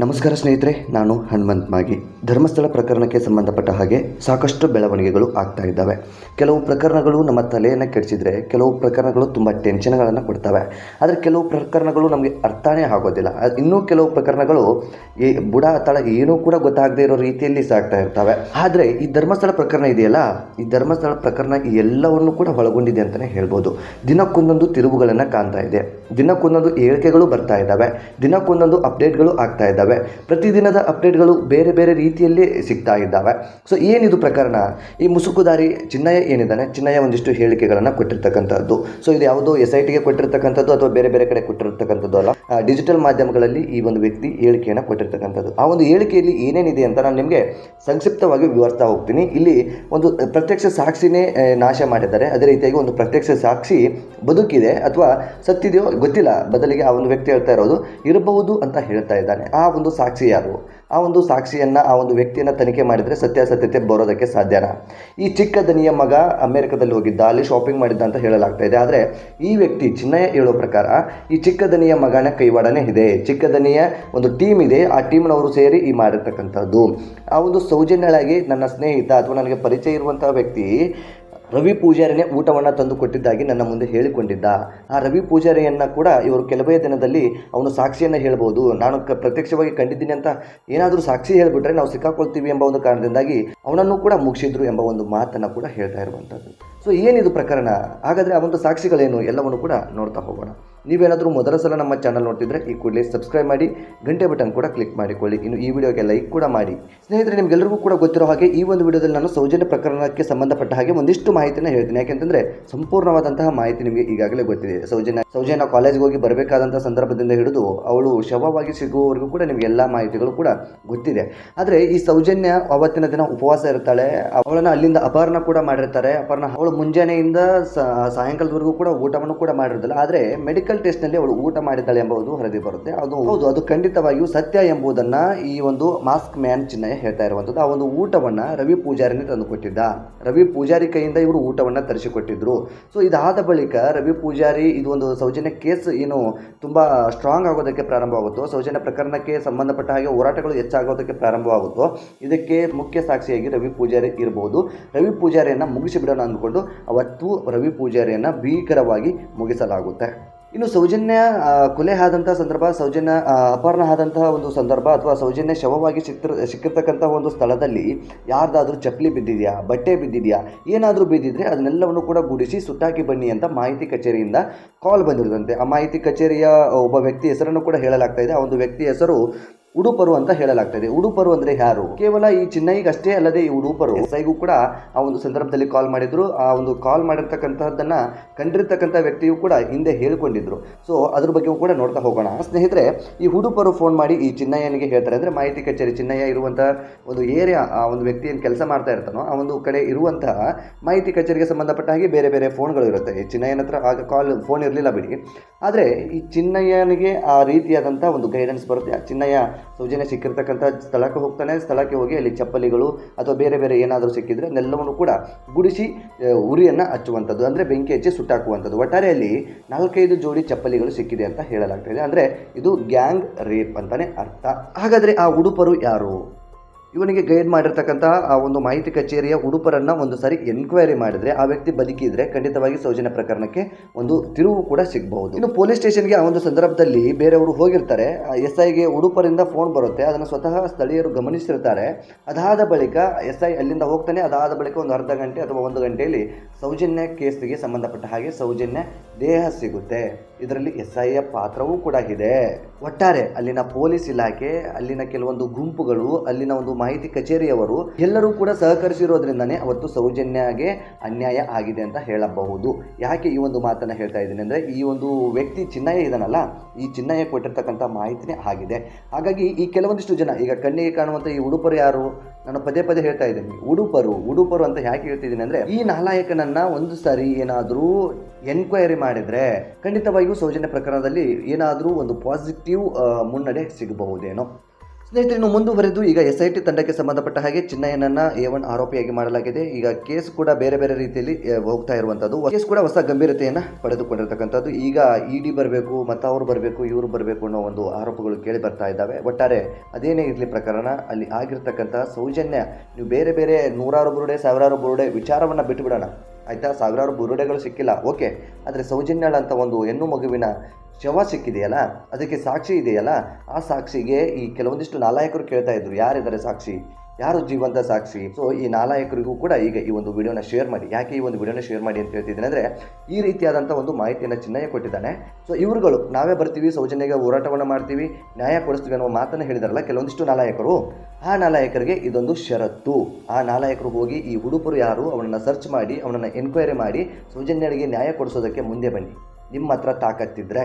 ನಮಸ್ಕಾರ ಸ್ನೇಹಿತರೆ, ನಾನು ಹನುಮಂತ್ ಮಾಗಿ. ಧರ್ಮಸ್ಥಳ ಪ್ರಕರಣಕ್ಕೆ ಸಂಬಂಧಪಟ್ಟ ಹಾಗೆ ಸಾಕಷ್ಟು ಬೆಳವಣಿಗೆಗಳು ಆಗ್ತಾ ಇದ್ದಾವೆ. ಕೆಲವು ಪ್ರಕರಣಗಳು ನಮ್ಮ ತಲೆಯನ್ನು ಕೆಡಿಸಿದರೆ, ಕೆಲವು ಪ್ರಕರಣಗಳು ತುಂಬ ಟೆನ್ಷನ್ಗಳನ್ನು ಕೊಡ್ತವೆ. ಆದರೆ ಕೆಲವು ಪ್ರಕರಣಗಳು ನಮಗೆ ಅರ್ಥನೇ ಆಗೋದಿಲ್ಲ. ಇನ್ನೂ ಕೆಲವು ಪ್ರಕರಣಗಳು ಈ ಬುಡ ತಳ ಏನೂ ಕೂಡ ಗೊತ್ತಾಗದೇ ಇರೋ ರೀತಿಯಲ್ಲಿ ಸಾಗ್ತಾ ಇರ್ತವೆ. ಆದರೆ ಈ ಧರ್ಮಸ್ಥಳ ಪ್ರಕರಣ ಇದೆಯಲ್ಲ? ಈ ಧರ್ಮಸ್ಥಳ ಪ್ರಕರಣ ಈ ಎಲ್ಲವನ್ನು ಕೂಡ ಒಳಗೊಂಡಿದೆ ಅಂತಲೇ ಹೇಳ್ಬೋದು. ದಿನಕ್ಕೊಂದೊಂದು ತಿರುವುಗಳನ್ನು ಕಾಣ್ತಾ ಇದೆ. ದಿನಕ್ಕೊಂದೊಂದು ಹೇಳಿಕೆಗಳು ಬರ್ತಾ ಇದ್ದಾವೆ. ದಿನಕ್ಕೊಂದೊಂದು ಅಪ್ಡೇಟ್ಗಳು ಆಗ್ತಾ ಇದ್ದಾವೆ. ಪ್ರತಿದಿನದ ಅಪ್ಡೇಟ್ಗಳು ಬೇರೆ ಬೇರೆ ರೀತಿಯಲ್ಲಿ ಸಿಗ್ತಾ ಇದ್ದಾವೆ. ಸೊ ಏನಿದು ಪ್ರಕರಣ? ಈ ಮುಸುಕುದಾರಿ ಚಿನ್ನಯ್ಯ ಏನಿದ್ದಾನೆ? ಚಿನ್ನಯ್ಯ ಒಂದಿಷ್ಟು ಹೇಳಿಕೆಗಳನ್ನು ಕೊಟ್ಟಿರ್ತಕ್ಕಂಥದ್ದು. ಸೊ ಇದು ಯಾವುದೋ ಎಸ್ ಐ ಟಿಗೆ ಕೊಟ್ಟಿರ್ತಕ್ಕಂಥದ್ದು ಅಥವಾ ಬೇರೆ ಬೇರೆ ಕಡೆ ಕೊಟ್ಟಿರ್ತಕ್ಕಂಥದ್ದು ಅಲ್ಲ? ಡಿಜಿಟಲ್ ಮಾಧ್ಯಮಗಳಲ್ಲಿ ಈ ಒಂದು ವ್ಯಕ್ತಿ ಹೇಳಿಕೆಯನ್ನು ಕೊಟ್ಟಿರ್ತಕ್ಕಂಥದ್ದು. ಆ ಒಂದು ಹೇಳಿಕೆಯಲ್ಲಿ ಏನೇನಿದೆ ಅಂತ ನಾನು ನಿಮಗೆ ಸಂಕ್ಷಿಪ್ತವಾಗಿ ವಿವರಿಸ್ತಾ ಹೋಗ್ತೀನಿ. ಇಲ್ಲಿ ಒಂದು ಪ್ರತ್ಯಕ್ಷ ಸಾಕ್ಷಿನೇ ನಾಶ ಮಾಡಿದ್ದಾರೆ. ಅದೇ ರೀತಿಯಾಗಿ ಒಂದು ಪ್ರತ್ಯಕ್ಷ ಸಾಕ್ಷಿ ಬದುಕಿದೆ ಅಥವಾ ಸತ್ತಿದೆಯೋ ಗೊತ್ತಿಲ್ಲ. ಬದಲಿಗೆ ಆ ಒಂದು ವ್ಯಕ್ತಿ ಹೇಳ್ತಾ ಇರೋದು, ಇರಬಹುದು ಅಂತ ಹೇಳ್ತಾ ಇದ್ದಾನೆ. ಆ ಒಂದು ಸಾಕ್ಷಿ ಯಾರು? ಆ ಒಂದು ಸಾಕ್ಷಿಯನ್ನು, ಆ ಒಂದು ವ್ಯಕ್ತಿಯನ್ನು ತನಿಖೆ ಮಾಡಿದರೆ ಸತ್ಯಾಸತ್ಯತೆ ಬರೋದಕ್ಕೆ ಸಾಧ್ಯನಾ? ಈ ಚಿಕ್ಕ ದನಿಯ ಮಗ ಅಮೆರಿಕದಲ್ಲಿ ಹೋಗಿದ್ದ, ಅಲ್ಲಿ ಶಾಪಿಂಗ್ ಮಾಡಿದ್ದ ಅಂತ ಹೇಳಲಾಗ್ತಾ ಇದೆ. ಆದರೆ ಈ ವ್ಯಕ್ತಿ ಚಿನ್ನಯ ಹೇಳೋ ಪ್ರಕಾರ ಈ ಚಿಕ್ಕ ದನಿಯ ಮಗನ ಕೈವಾಡನೇ ಇದೆ. ಚಿಕ್ಕ ದನಿಯ ಒಂದು ಟೀಮ್ ಇದೆ. ಆ ಟೀಮ್ನವರು ಸೇರಿ ಈ ಮಾಡಿರ್ತಕ್ಕಂಥದ್ದು. ಆ ಒಂದು ಸೌಜನ್ಯಳಾಗಿ ನನ್ನ ಸ್ನೇಹಿತ ಅಥವಾ ನನಗೆ ಪರಿಚಯ ಇರುವಂತಹ ವ್ಯಕ್ತಿ ರವಿ ಪೂಜಾರಿನೇ ಊಟವನ್ನು ತಂದು ಕೊಟ್ಟಿದ್ದಾಗಿ ನನ್ನ ಮುಂದೆ ಹೇಳಿಕೊಂಡಿದ್ದ. ಆ ರವಿ ಪೂಜಾರಿಯನ್ನು ಕೂಡ ಇವರು ಕೆಲವೇ ದಿನದಲ್ಲಿ ಅವನು ಸಾಕ್ಷಿಯನ್ನು ಹೇಳ್ಬೋದು. ನಾನು ಕ ಪ್ರತ್ಯಕ್ಷವಾಗಿ ಕಂಡಿದ್ದೀನಿ ಅಂತ ಏನಾದರೂ ಸಾಕ್ಷಿ ಹೇಳಿಬಿಟ್ರೆ ನಾವು ಸಿಕ್ಕಾಕೊಳ್ತೀವಿ ಎಂಬ ಒಂದು ಕಾರಣದಿಂದಾಗಿ ಅವನನ್ನು ಕೂಡ ಮುಗಿಸಿದ್ರು ಎಂಬ ಒಂದು ಮಾತನ್ನು ಕೂಡ ಹೇಳ್ತಾ ಇರುವಂಥದ್ದು. ಸೊ ಏನಿದು ಪ್ರಕರಣ? ಹಾಗಾದರೆ ಆ ಒಂದು ಸಾಕ್ಷಿಗಳೇನು? ಎಲ್ಲವನ್ನು ಕೂಡ ನೋಡ್ತಾ ಹೋಗೋಣ. ನೀವೇನಾದರೂ ಮೊದಲ ಸಲ ನಮ್ಮ ಚಾನಲ್ ನೋಡ್ತಿದ್ರೆ ಈ ಕೂಡಲೇ ಸಬ್ಸ್ಕ್ರೈಬ್ ಮಾಡಿ, ಗಂಟೆ ಬಟನ್ ಕೂಡ ಕ್ಲಿಕ್ ಮಾಡಿಕೊಳ್ಳಿ. ಇನ್ನು ಈ ವಿಡಿಯೋಗೆ ಲೈಕ್ ಕೂಡ ಮಾಡಿ. ಸ್ನೇಹಿತರೆ ನಿಮ್ಗೆಲ್ಲರಿಗೂ ಕೂಡ ಗೊತ್ತಿರೋ ಹಾಗೆ ಈ ಒಂದು ವಿಡಿಯೋದಲ್ಲಿ ನಾನು ಸೌಜನ್ಯ ಪ್ರಕರಣಕ್ಕೆ ಸಂಬಂಧಪಟ್ಟ ಹಾಗೆ ಒಂದಿಷ್ಟು ಮಾಹಿತಿನ ಹೇಳ್ತೀನಿ. ಯಾಕೆಂತಂದ್ರೆ ಸಂಪೂರ್ಣವಾದಂತಹ ಮಾಹಿತಿ ನಿಮಗೆ ಈಗಾಗಲೇ ಗೊತ್ತಿದೆ. ಸೌಜನ್ಯ ಸೌಜನ್ಯ ಕಾಲೇಜ್ಗೆ ಹೋಗಿ ಬರಬೇಕಾದಂಥ ಸಂದರ್ಭದಿಂದ ಹಿಡಿದು ಅವಳು ಶವವಾಗಿ ಸಿಗುವವರೆಗೂ ಕೂಡ ನಿಮಗೆ ಎಲ್ಲ ಮಾಹಿತಿಗಳು ಕೂಡ ಗೊತ್ತಿದೆ. ಆದರೆ ಈ ಸೌಜನ್ಯ ಅವತ್ತಿನ ದಿನ ಉಪವಾಸ ಇರ್ತಾಳೆ. ಅವಳನ್ನು ಅಲ್ಲಿಂದ ಅಪಹರಣ ಕೂಡ ಮಾಡಿರ್ತಾರೆ. ಅಪಹರಣ, ಅವಳು ಮುಂಜಾನೆಯಿಂದ ಸಾಯಂಕಾಲದವರೆಗೂ ಕೂಡ ಊಟವನ್ನು ಕೂಡ ಮಾಡಿರೋದಿಲ್ಲ. ಆದರೆ ಮೆಡಿಕಲ್ ಟೆಸ್ಟ್ನಲ್ಲಿ ಅವಳು ಊಟ ಮಾಡಿದ್ದಾಳೆ ಎಂಬುದು ಹೊರಗೆ ಬರುತ್ತೆ. ಅದು ಹೌದು, ಅದು ಖಂಡಿತವಾಗಿಯೂ ಸತ್ಯ ಎಂಬುದನ್ನ ಈ ಒಂದು ಮಾಸ್ಕ್ ಮ್ಯಾನ್ ಚಿನ್ನಯ್ಯ ಹೇಳ್ತಾ ಇರುವಂಥದ್ದು ಆ ಒಂದು ಊಟವನ್ನ ರವಿ ಪೂಜಾರಿನೇ ತಂದು ಕೊಟ್ಟಿದ್ದ. ರವಿ ಪೂಜಾರಿ ಕೈಯಿಂದ ಇವರು ಊಟವನ್ನ ತರಿಸಿಕೊಟ್ಟಿದ್ರು. ಸೊ ಇದಾದ ಬಳಿಕ ರವಿ ಪೂಜಾರಿ ಇದು ಒಂದು ಸೌಜನ್ಯ ಕೇಸ್ ಏನು ತುಂಬಾ ಸ್ಟ್ರಾಂಗ್ ಆಗೋದಕ್ಕೆ ಪ್ರಾರಂಭವಾಗುತ್ತೋ, ಸೌಜನ್ಯ ಪ್ರಕರಣಕ್ಕೆ ಸಂಬಂಧಪಟ್ಟ ಹಾಗೆ ಹೋರಾಟಗಳು ಹೆಚ್ಚಾಗೋದಕ್ಕೆ ಪ್ರಾರಂಭವಾಗುತ್ತೋ, ಇದಕ್ಕೆ ಮುಖ್ಯ ಸಾಕ್ಷಿಯಾಗಿ ರವಿ ಪೂಜಾರಿ ಇರಬಹುದು ರವಿ ಪೂಜಾರಿಯನ್ನ ಮುಗಿಸಿಬಿಡೋಣ ಅಂದ್ಕೊಂಡು ಅವತ್ತು ರವಿ ಪೂಜಾರಿಯನ್ನ ಭೀಕರವಾಗಿ ಮುಗಿಸಲಾಗುತ್ತೆ. ಇನ್ನು ಸೌಜನ್ಯ ಕೊಲೆ ಆದಂತಹ ಸಂದರ್ಭ, ಸೌಜನ್ಯ ಅಪಹರಣ ಆದಂತಹ ಒಂದು ಸಂದರ್ಭ ಅಥವಾ ಸೌಜನ್ಯ ಶವವಾಗಿ ಸಿಕ್ತಿರ್ ಸಿಕ್ಕಿರ್ತಕ್ಕಂತಹ ಒಂದು ಸ್ಥಳದಲ್ಲಿ ಯಾರ್ದಾದ್ರೂ ಚಪ್ಪಲಿ ಬಿದ್ದಿದೆಯಾ, ಬಟ್ಟೆ ಬಿದ್ದಿದೆಯಾ, ಏನಾದರೂ ಬಿದ್ದಿದ್ರೆ ಅದನ್ನೆಲ್ಲವನ್ನು ಕೂಡ ಗುಡಿಸಿ ಸುಟ್ಟಾಕಿ ಬನ್ನಿ ಅಂತ ಮಾಹಿತಿ ಕಚೇರಿಯಿಂದ ಕಾಲ್ ಬಂದಿರುತ್ತಂತೆ ಆ ಮಾಹಿತಿ ಕಚೇರಿಯ ಒಬ್ಬ ವ್ಯಕ್ತಿ ಹೆಸರನ್ನು ಕೂಡ ಹೇಳಲಾಗ್ತಾ ಇದೆ. ಆ ಒಂದು ವ್ಯಕ್ತಿ ಹೆಸರು ಉಡುಪರು ಅಂತ ಹೇಳಲಾಗ್ತದೆ. ಉಡುಪರು ಅಂದ್ರೆ ಯಾರು? ಕೇವಲ ಈ ಚಿನ್ನೈಗಷ್ಟೇ ಅಲ್ಲದೆ ಈ ಉಡುಪರು. ಎಸ್ಐಗೂ ಕೂಡ ಆ ಒಂದು ಸಂದರ್ಭದಲ್ಲಿ ಕಾಲ್ ಮಾಡಿದ್ರು. ಆ ಒಂದು ಕಾಲ್ ಮಾಡಿರ್ತಕ್ಕಂತಹದ್ದನ್ನ ಕಂಡಿರ್ತಕ್ಕಂಥ ವ್ಯಕ್ತಿಯು ಕೂಡ ಹಿಂದೆ ಹೇಳ್ಕೊಂಡಿದ್ರು. ಸೊ ಅದ್ರ ಬಗ್ಗೆ ಕೂಡ ನೋಡ್ತಾ ಹೋಗೋಣ. ಸ್ನೇಹಿತರೆ, ಈ ಉಡುಪರು ಫೋನ್ ಮಾಡಿ ಈ ಚಿನ್ನಯ್ಯನಿಗೆ ಹೇಳ್ತಾರೆ. ಅಂದ್ರೆ ಮಾಹಿತಿ ಕಚೇರಿ ಚಿನ್ನಯ್ಯ ಇರುವಂತಹ ಒಂದು ಏರಿಯಾ ಆ ಒಂದು ವ್ಯಕ್ತಿ ಕೆಲಸ ಮಾಡ್ತಾ ಇರ್ತಾನೋ, ಆ ಒಂದು ಕಡೆ ಇರುವಂತಹ ಮಾಹಿತಿ ಕಚೇರಿಗೆ ಸಂಬಂಧಪಟ್ಟ ಹಾಗೆ ಬೇರೆ ಬೇರೆ ಫೋನ್ಗಳು ಇರುತ್ತೆ. ಈ ಚಿನ್ನಯ್ಯನ ಹತ್ರ ಆಗ ಕಾಲ್ ಫೋನ್ ಇರಲಿಲ್ಲ ಬಿಡಿ. ಆದರೆ ಈ ಚಿನ್ನಯ್ಯನಿಗೆ ಆ ರೀತಿಯಾದಂಥ ಒಂದು ಗೈಡೆನ್ಸ್ ಬರುತ್ತೆ. ಆ ಚಿನ್ನಯ್ಯ ಸೌಜನ್ಯ ಸಿಕ್ಕಿರ್ತಕ್ಕಂಥ ಸ್ಥಳಕ್ಕೆ ಹೋಗ್ತಾನೆ, ಸ್ಥಳಕ್ಕೆ ಹೋಗಿ ಅಲ್ಲಿ ಚಪ್ಪಲಿಗಳು ಅಥವಾ ಬೇರೆ ಬೇರೆ ಏನಾದರೂ ಸಿಕ್ಕಿದ್ರೆ ಅದನ್ನೆಲ್ಲವನ್ನು ಕೂಡ ಗುಡಿಸಿ ಉರಿಯನ್ನು ಹಚ್ಚುವಂಥದ್ದು, ಅಂದರೆ ಬೆಂಕಿ ಹಚ್ಚಿ ಸುಟ್ಟಾಕುವಂಥದ್ದು. ಒಟ್ಟಾರೆಯಲ್ಲಿ ನಾಲ್ಕೈದು ಜೋಡಿ ಚಪ್ಪಲಿಗಳು ಸಿಕ್ಕಿದೆ ಅಂತ ಹೇಳಲಾಗ್ತಾ ಇದೆ. ಅಂದರೆ ಇದು ಗ್ಯಾಂಗ್ ರೇಪ್ ಅಂತಲೇ ಅರ್ಥ. ಹಾಗಾದರೆ ಆ ಉಡುಪರು ಯಾರು? ಇವನಿಗೆ ಗೈಡ್ ಮಾಡಿರ್ತಕ್ಕಂತಹ ಆ ಒಂದು ಮಾಹಿತಿ ಕಚೇರಿಯ ಉಡುಪರನ್ನ ಒಂದು ಸಾರಿ ಎನ್ಕ್ವೈರಿ ಮಾಡಿದ್ರೆ, ಆ ವ್ಯಕ್ತಿ ಬದುಕಿದ್ರೆ ಖಂಡಿತವಾಗಿ ಸೌಜನ್ಯ ಪ್ರಕರಣಕ್ಕೆ ಒಂದು ತಿರುವು ಕೂಡ ಸಿಗಬಹುದು. ಇನ್ನು ಪೊಲೀಸ್ ಸ್ಟೇಷನ್ಗೆ ಆ ಒಂದು ಸಂದರ್ಭದಲ್ಲಿ ಬೇರೆಯವರು ಹೋಗಿರ್ತಾರೆ. ಎಸ್ ಐಗೆ ಉಡುಪರಿಂದ ಫೋನ್ ಬರುತ್ತೆ. ಅದನ್ನು ಸ್ವತಃ ಸ್ಥಳೀಯರು ಗಮನಿಸಿರ್ತಾರೆ. ಅದಾದ ಬಳಿಕ ಎಸ್ ಐ ಅಲ್ಲಿಂದ ಹೋಗ್ತಾನೆ. ಅದಾದ ಬಳಿಕ ಒಂದು ಅರ್ಧ ಗಂಟೆ ಅಥವಾ ಒಂದು ಗಂಟೆಯಲ್ಲಿ ಸೌಜನ್ಯ ಕೇಸ್ಗೆ ಸಂಬಂಧಪಟ್ಟ ಹಾಗೆ ಸೌಜನ್ಯ ದೇಹ ಸಿಗುತ್ತೆ. ಇದರಲ್ಲಿ ಎಸ್ ಐಯ ಪಾತ್ರವೂ ಕೂಡ ಇದೆ. ಒಟ್ಟಾರೆ ಅಲ್ಲಿನ ಪೊಲೀಸ್ ಇಲಾಖೆ, ಅಲ್ಲಿನ ಕೆಲವೊಂದು ಗುಂಪುಗಳು, ಅಲ್ಲಿನ ಒಂದು ಮಾಹಿತಿ ಕಚೇರಿಯವರು ಎಲ್ಲರೂ ಕೂಡ ಸಹಕರಿಸಿರೋದ್ರಿಂದನೇ ಅವತ್ತು ಸೌಜನ್ಯಗೆ ಅನ್ಯಾಯ ಆಗಿದೆ ಅಂತ ಹೇಳಬಹುದು. ಯಾಕೆ ಈ ಒಂದು ಮಾತನ್ನು ಹೇಳ್ತಾ ಇದ್ದೀನಿ ಅಂದರೆ ಈ ಒಂದು ವ್ಯಕ್ತಿ ಚಿನ್ನಯ್ಯ ಇದನ್ನಲ್ಲ ಈ ಚಿನ್ನಯ್ಯ ಕೊಟ್ಟಿರ್ತಕ್ಕಂಥ ಮಾಹಿತಿನೇ ಆಗಿದೆ. ಹಾಗಾಗಿ ಈ ಕೆಲವೊಂದಿಷ್ಟು ಜನ, ಈಗ ಕಣ್ಣಿಗೆ ಕಾಣುವಂಥ ಈ ಉಡುಪರು ಯಾರು? ನಾನು ಪದೇ ಪದೇ ಹೇಳ್ತಾ ಇದ್ದೀನಿ, ಉಡುಪರು. ಉಡುಪರು ಅಂತ ಯಾಕೆ ಹೇಳ್ತಿದ್ದೀನಿ ಅಂದರೆ ಈ ನಾಲಾಯಕನನ್ನು ಒಂದು ಸಾರಿ ಏನಾದರೂ ಎನ್ಕ್ವೈರಿ ಮಾಡಿದರೆ ಖಂಡಿತವಾಗಿಯೂ ಸೌಜನ್ಯ ಪ್ರಕರಣದಲ್ಲಿ ಏನಾದರೂ ಒಂದು ಪಾಸಿಟಿವ್ ಮುನ್ನಡೆ ಸಿಗಬಹುದೇನೋ. ಸ್ನೇಹಿತರೆ, ಇನ್ನು ಮುಂದುವರೆದು ಈಗ ಎಸ್ ಐ ಟಿ ತಂಡಕ್ಕೆ ಸಂಬಂಧಪಟ್ಟ ಹಾಗೆ ಚಿನ್ನಯ್ಯನನ್ನ ಎ ಒನ್ ಆರೋಪಿಯಾಗಿ ಮಾಡಲಾಗಿದೆ. ಈಗ ಕೇಸ್ ಕೂಡ ಬೇರೆ ಬೇರೆ ರೀತಿಯಲ್ಲಿ ಹೋಗ್ತಾ ಇರುವಂಥದ್ದು ಕೇಸ್ ಕೂಡ ಹೊಸ ಗಂಭೀರತೆಯನ್ನು ಪಡೆದುಕೊಂಡಿರ್ತಕ್ಕಂಥದ್ದು. ಈಗ ಇ ಡಿ ಬರಬೇಕು ಮತ್ತು ಅವರು ಬರಬೇಕು, ಇವರು ಬರಬೇಕು ಅನ್ನೋ ಒಂದು ಆರೋಪಗಳು ಕೇಳಿ ಬರ್ತಾ ಇದ್ದಾವೆ. ಒಟ್ಟಾರೆ ಅದೇನೇ ಇರಲಿ ಪ್ರಕರಣ, ಅಲ್ಲಿ ಆಗಿರ್ತಕ್ಕಂಥ ಸೌಜನ್ಯ, ನೀವು ಬೇರೆ ಬೇರೆ ನೂರಾರು ಬುರುಡೆ, ಸಾವಿರಾರು ಬುರುಡೆ ವಿಚಾರವನ್ನು ಬಿಟ್ಟುಬಿಡೋಣ ಆಯಿತಾ? ಸಾವಿರಾರು ಬುರುಡೆಗಳು ಸಿಕ್ಕಿಲ್ಲ. ಓಕೆ. ಆದರೆ ಸೌಜನ್ಯಳ ಅಂತ ಒಂದು ಹೆಣ್ಣು ಮಗುವಿನ ಶವ ಸಿಕ್ಕಿದೆಯಲ್ಲ? ಅದಕ್ಕೆ ಸಾಕ್ಷಿ ಇದೆಯಲ್ಲ? ಆ ಸಾಕ್ಷಿಗೆ ಈ ಕೆಲವೊಂದಿಷ್ಟು ನಾಲಾಯಕರು ಕೇಳ್ತಾ ಇದ್ರು. ಯಾರಿದ್ದಾರೆ ಸಾಕ್ಷಿ? ಯಾರು ಜೀವಂತ ಸಾಕ್ಷಿ? ಸೊ ಈ ನಾಲಾಯಕರಿಗೂ ಕೂಡ ಈಗ ಈ ಒಂದು ವಿಡಿಯೋನ ಶೇರ್ ಮಾಡಿ. ಯಾಕೆ ಈ ಒಂದು ವಿಡಿಯೋನ ಶೇರ್ ಮಾಡಿ ಅಂತ ಹೇಳ್ತಿದ್ದೀನಿ ಅಂದರೆ, ಈ ರೀತಿಯಾದಂಥ ಒಂದು ಮಾಹಿತಿಯನ್ನು ಚಿನ್ನಯ್ಯ ಕೊಟ್ಟಿದ್ದಾನೆ. ಸೊ ಇವರುಗಳು ನಾವೇ ಬರ್ತೀವಿ, ಸೌಜನ್ಯಗೆ ಹೋರಾಟವನ್ನು ಮಾಡ್ತೀವಿ, ನ್ಯಾಯ ಕೊಡಿಸ್ತೀವಿ ಅನ್ನೋ ಮಾತನ್ನು ಹೇಳಿದಾರಲ್ಲ ಕೆಲವೊಂದಿಷ್ಟು ನಾಲಾಯಕರು. ಆ ನಾಲಾಯಕರಿಗೆ ಇದೊಂದು ಷರತ್ತು. ಆ ನಾಲಾಯಕರು ಹೋಗಿ ಈ ಹುಡುಗರು ಯಾರು ಅವನನ್ನು ಸರ್ಚ್ ಮಾಡಿ, ಅವನನ್ನು ಎನ್ಕ್ವೈರಿ ಮಾಡಿ ಸೌಜನ್ಯರಿಗೆ ನ್ಯಾಯ ಕೊಡಿಸೋದಕ್ಕೆ ಮುಂದೆ ಬನ್ನಿ. ನಿಮ್ಮ ಹತ್ರ ತಾಕತ್ತಿದ್ರೆ.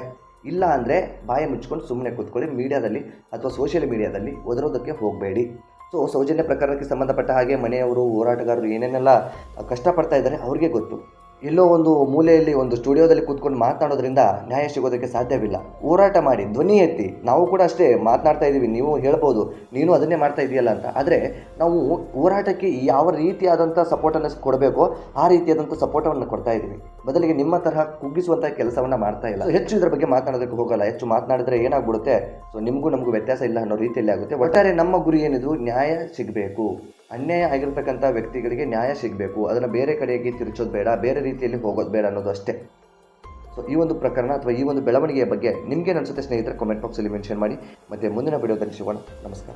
ಇಲ್ಲ ಅಂದರೆ ಬಾಯಿ ಮುಚ್ಕೊಂಡು ಸುಮ್ಮನೆ ಕೂತ್ಕೊಳ್ಳಿ, ಮೀಡಿಯಾದಲ್ಲಿ ಅಥವಾ ಸೋಷಿಯಲ್ ಮೀಡಿಯಾದಲ್ಲಿ ಒದರೋದಕ್ಕೆ ಹೋಗಬೇಡಿ. ಸೊ ಸೌಜನ್ಯ ಪ್ರಕರಣಕ್ಕೆ ಸಂಬಂಧಪಟ್ಟ ಹಾಗೆ ಮನೆಯವರು ಹೋರಾಟಗಾರರು ಏನೇನೆಲ್ಲ ಕಷ್ಟಪಡ್ತಾ ಇದ್ದಾರೆ ಅವ್ರಿಗೆ ಗೊತ್ತು. ಎಲ್ಲೋ ಒಂದು ಮೂಲೆಯಲ್ಲಿ ಒಂದು ಸ್ಟುಡಿಯೋದಲ್ಲಿ ಕೂತ್ಕೊಂಡು ಮಾತನಾಡೋದ್ರಿಂದ ನ್ಯಾಯ ಸಿಗೋದಕ್ಕೆ ಸಾಧ್ಯವಿಲ್ಲ. ಹೋರಾಟ ಮಾಡಿ ಧ್ವನಿ ಎತ್ತಿ, ನಾವು ಕೂಡ ಅಷ್ಟೇ ಮಾತನಾಡ್ತಾ ಇದ್ದೀವಿ, ನೀವು ಹೇಳ್ಬೋದು, ನೀನು ಅದನ್ನೇ ಮಾಡ್ತಾ ಇದೆಯಲ್ಲ ಅಂತ. ಆದರೆ ನಾವು ಹೋರಾಟಕ್ಕೆ ಯಾವ ರೀತಿಯಾದಂಥ ಸಪೋರ್ಟನ್ನು ಕೊಡಬೇಕೋ, ಆ ರೀತಿಯಾದಂಥ ಸಪೋರ್ಟವನ್ನು ಕೊಡ್ತಾ ಇದ್ದೀವಿ. ಬದಲಿಗೆ ನಿಮ್ಮ ತರಹ ಕುಗ್ಗಿಸುವಂಥ ಕೆಲಸವನ್ನು ಮಾಡ್ತಾ ಇಲ್ಲ. ಹೆಚ್ಚು ಇದರ ಬಗ್ಗೆ ಮಾತನಾಡೋದಕ್ಕೆ ಹೋಗಲ್ಲ. ಹೆಚ್ಚು ಮಾತನಾಡಿದ್ರೆ ಏನಾಗ್ಬಿಡುತ್ತೆ? ಸೊ ನಿಮಗೂ ನಮಗೂ ವ್ಯತ್ಯಾಸ ಇಲ್ಲ ಅನ್ನೋ ರೀತಿಯಲ್ಲಿ ಆಗುತ್ತೆ. ಒಟ್ಟಾರೆ ನಮ್ಮ ಗುರಿ ಏನಿದು? ನ್ಯಾಯ ಸಿಗಬೇಕು. ಅನ್ಯಾಯ ಆಗಿರ್ತಕ್ಕಂಥ ವ್ಯಕ್ತಿಗಳಿಗೆ ನ್ಯಾಯ ಸಿಗಬೇಕು. ಅದನ್ನು ಬೇರೆ ಕಡೆಗೆ ತಿರುಚೋದು ಬೇಡ, ಬೇರೆ ರೀತಿಯಲ್ಲಿ ಹೋಗೋದು ಬೇಡ ಅನ್ನೋದು ಅಷ್ಟೇ. ಸೊ ಈ ಒಂದು ಪ್ರಕರಣ ಅಥವಾ ಈ ಒಂದು ಬೆಳವಣಿಗೆಯ ಬಗ್ಗೆ ನಿಮಗೆ ಅನಿಸುತ್ತೆ ಸ್ನೇಹಿತರೆ ಕಾಮೆಂಟ್ ಬಾಕ್ಸಲ್ಲಿ ಮೆನ್ಷನ್ ಮಾಡಿ. ಮತ್ತು ಮುಂದಿನ ವಿಡಿಯೋದಲ್ಲಿ ಸಿಗೋಣ. ನಮಸ್ಕಾರ.